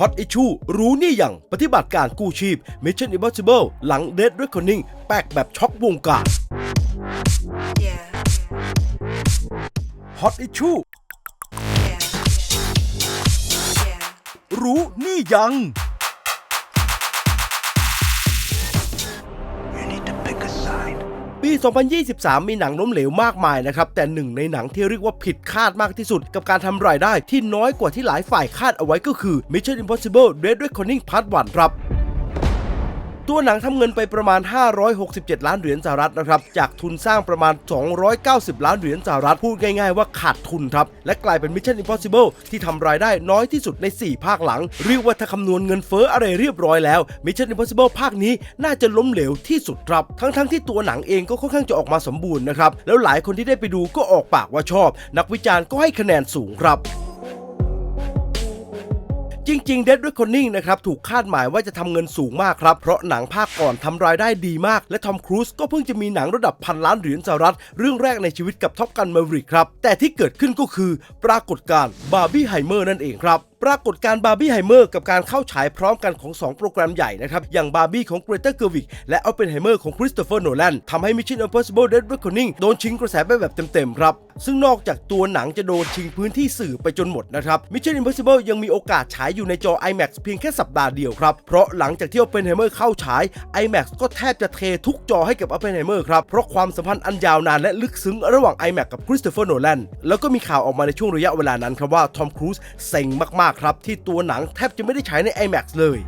ฮอตอิชูรู้นี่ยังปฏิบัติการกู้ชีพ Mission Impossible หลังเด a d Reckoning แปลกแบบช็อกวงการฮอตอิชูรู้นี่ยัง ปี 2023 มีหนังล้มเหลวมากมายนะครับ แต่หนึ่งในหนังที่เรียกว่าผิดคาดมากที่สุด กับการทำรายได้ที่น้อยกว่าที่หลายฝ่ายคาดเอาไว้ก็คือ Mission Impossible Dead Reckoning Part 1 ครับ ตัวหนังทำเงินไปประมาณ 567 ล้านเหรียญสหรัฐนะครับ จากทุนสร้างประมาณ 290 ล้านเหรียญสหรัฐ พูดง่ายๆว่าขาดทุนครับ และกลายเป็น Mission Impossible ที่ทำรายได้น้อยที่สุดใน 4 ภาคหลัง เรียกว่าถ้าคำนวณเงินเฟ้ออะไรเรียบร้อยแล้ว Mission Impossible ภาคนี้น่าจะล้มเหลวที่สุดครับ ทั้งๆที่ตัวหนังเองก็ค่อนข้างจะออกมาสมบูรณ์นะครับ แล้วหลายคนที่ได้ไปดูก็ออกปากว่าชอบ นักวิจารณ์ก็ให้คะแนนสูงครับ จริง ๆ Dead Reckoning นะครับถูกคาดหมายว่าจะทำเงินสูงมากครับ เพราะหนังภาคก่อนทำรายได้ดีมาก และทอมครูซก็เพิ่งจะมีหนังระดับพันล้านเหรียญสหรัฐ เรื่องแรกในชีวิตกับท็อปกันมาริกครับ แต่ที่เกิดขึ้นก็คือปรากฏการณ์บาร์บี้ไฮเมอร์นั่นเองครับปรากฏการบาร์บี้ไฮเมอร์กับการเข้าฉายพร้อมกันของ 2 โปรแกรมใหญ่นะครับ อย่างบาร์บี้ของเกรเตอร์เกอร์วิกและอ p ปเปนไฮเมอร์ของคริสโตเฟอร์โนแลนทำให้ Mission Impossible Dead Reckoning โดนชิงกระแสไปแบบเต็มๆครับ ซึ่งนอกจากตัวหนังจะโดนชิงพื้นที่สื่อไปจนหมดนะครับ Mission Impossible ยังมีโอกาสฉายอยู่ในจอ IMAX เพียงแค่สัปดาห์เดียวครับ เพราะหลังจากที่ Oppenheimer เข้าฉาย IMAX ก็แทบจะเททุกจอให้กับ Oppenheimer ครับเพราะความสัมพันธ์อันยาวนานและลึกซึ้งระหว่าง IMAX กับ Christopher Nolan แล้วก็มีข่าวออกมาในช่วงระยะเวลานั้นครับว่าทอมครูซเซ็งมากๆครับที่ตัวหนังแทบจะไม่ได้ฉายใน IMAX เลย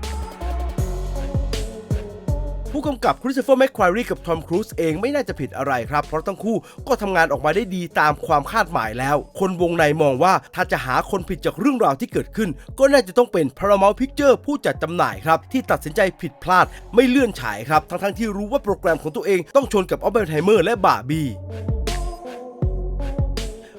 ผู้กำกับคริสโตเฟอร์แมคควารีกับทอมครูซเองไม่น่าจะผิดอะไรครับ เพราะทั้งคู่ก็ทำงานออกมาได้ดีตามความคาดหมายแล้ว คนวงในมองว่าถ้าจะหาคนผิดจากเรื่องราวที่เกิดขึ้น ก็น่าจะต้องเป็น Paramount Picture ผู้จัดจำหน่ายครับ ที่ตัดสินใจผิดพลาดไม่เลื่อนฉายครับทั้งๆที่รู้ว่าโปรแกรมของตัวเองต้องชนกับอ p ปเปนไฮเมอร์และบาร์บี้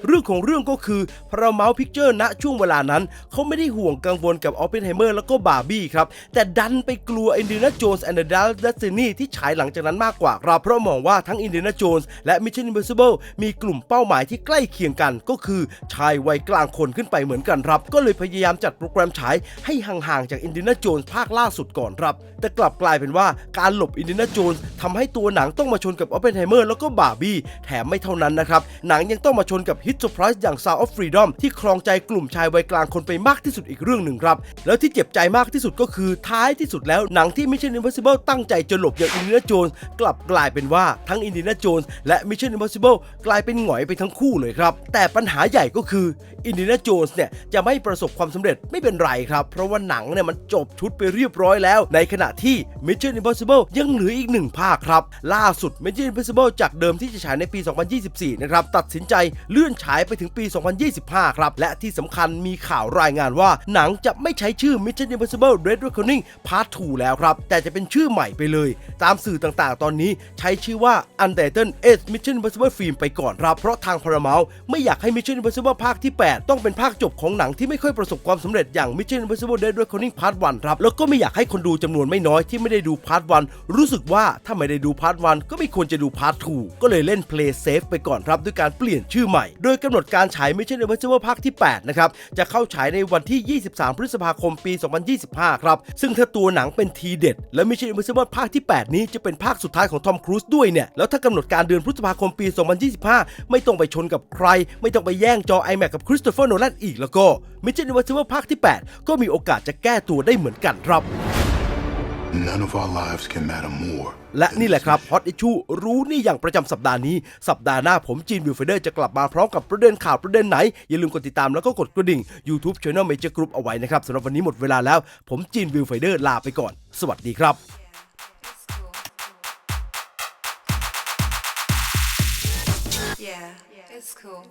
เรื่องของเรื่องก็คือ Paramount Picture ณช่วงเวลานั้น เขาไม่ได้ห่วงกังวลกับ Oppenheimer แล้วก็บาร์บี้ครับ แต่ดันไปกลัว Indiana Jones and the Dial Destiny ที่ฉายหลังจากนั้นมากกว่าครับเพราะมองว่าทั้ง Indiana Jones และ Mission Impossible มีกลุ่มเป้าหมายที่ใกล้เคียงกัน ก็คือชายวัยกลางคนขึ้นไปเหมือนกันครับก็เลยพยายามจัดโปรแกรมฉายให้ห่างๆจาก Indiana Jones ภาคล่าสุดก่อนครับแต่กลับกลายเป็นว่าการหลบ Indiana Jones ทำให้ตัวหนังต้องมาชนกับ Oppenheimer แล้วก็บาร์บี้แถมไม่เท่านั้นนะครับหนังยังต้องมาชนกับ Hit Surprise อย่าง Sound of Freedom ที่ครองใจกลุ่มชายวัยกลางคนไปมากที่สุดอีกเรื่องหนึ่งครับ แล้วที่เจ็บใจมากที่สุดก็คือท้ายที่สุดแล้วหนังที่ Mission Impossible ตั้งใจจะหลบอย่าง Indiana Jones กลับกลายเป็นว่าทั้ง Indiana Jones และ Mission Impossible กลายเป็นหงอยไปทั้งคู่เลยครับ แต่ปัญหาใหญ่ก็คือ Indiana Jones เนี่ยจะไม่ประสบความสำเร็จไม่เป็นไรครับ เพราะว่าหนังเนี่ยมันจบชุดไปเรียบร้อยแล้ว ในขณะที่ Mission Impossible ยังเหลืออีกหนึ่งภาคครับ ล่าสุด Mission Impossible จากเดิมที่จะฉายในปี 2024 นะครับตัดสินใจเลื่อนฉายไปถึงปี 2025 ครับ และที่สำคัญมีข่าวรายงานว่า หนังจะไม่ใช้ชื่อ Mission Impossible Red Reckoning Part 2 แล้วครับ แต่จะเป็นชื่อใหม่ไปเลย ตามสื่อต่างๆ ตอนนี้ใช้ชื่อว่า Untitled Eight Mission Impossible Film ไปก่อนครับ เพราะทาง Paramount ไม่อยากให้ Mission Impossible ภาคที่ 8 ต้องเป็นภาคจบของหนังที่ไม่ค่อยประสบความสำเร็จอย่าง Mission Impossible Dead Reckoning Part 1ครับ แล้วก็ไม่อยากให้คนดูจำนวนไม่น้อยที่ไม่ได้ดู Part 1รู้สึกว่าถ้าไม่ได้ดู Part 1ก็ไม่ควรจะดู Part 2ก็เลยเล่น Play Safe ไปก่อนครับด้วยการเปลี่ยนชื่อใหม่โดยกำหนดการฉาย Mission Impossible ภาคที่ 8 นะครับ จะเข้าฉายในวันที่ 23 พฤษภาคมปี 2025 ครับ ซึ่งถ้าตัวหนังเป็นทีเด็ด และ Mission Impossible ภาคที่ 8 นี้จะเป็นภาคสุดท้ายของทอมครูซด้วยเนี่ย แล้วถ้ากำหนดการเดือนพฤษภาคมปี 2025 ไม่ต้องไปชนกับใคร ไม่ต้องไปแย่งจอ iMac กับคริสโตเฟอร์โนแลนอีกแล้วก็ Mission Impossible ภาคที่ 8 ก็มีโอกาสจะแก้ตัวได้เหมือนกันครับ และนี่แหละครับ Hot Issue รู้นี่อย่างประจำสัปดาห์นี้ สัปดาห์หน้าผมจีนวิวเฟเดอร์จะกลับมาพร้อมกับประเด็นข่าวประเด็นไหน อย่าลืมกดติดตามแล้วก็กดกระดิ่ง YouTube Channel Major Group เอาไว้นะครับสำหรับวันนี้หมดเวลาแล้ว ผมจีนวิวเฟเดอร์ลาไปก่อน สวัสดีครับ Yeah, it's cool.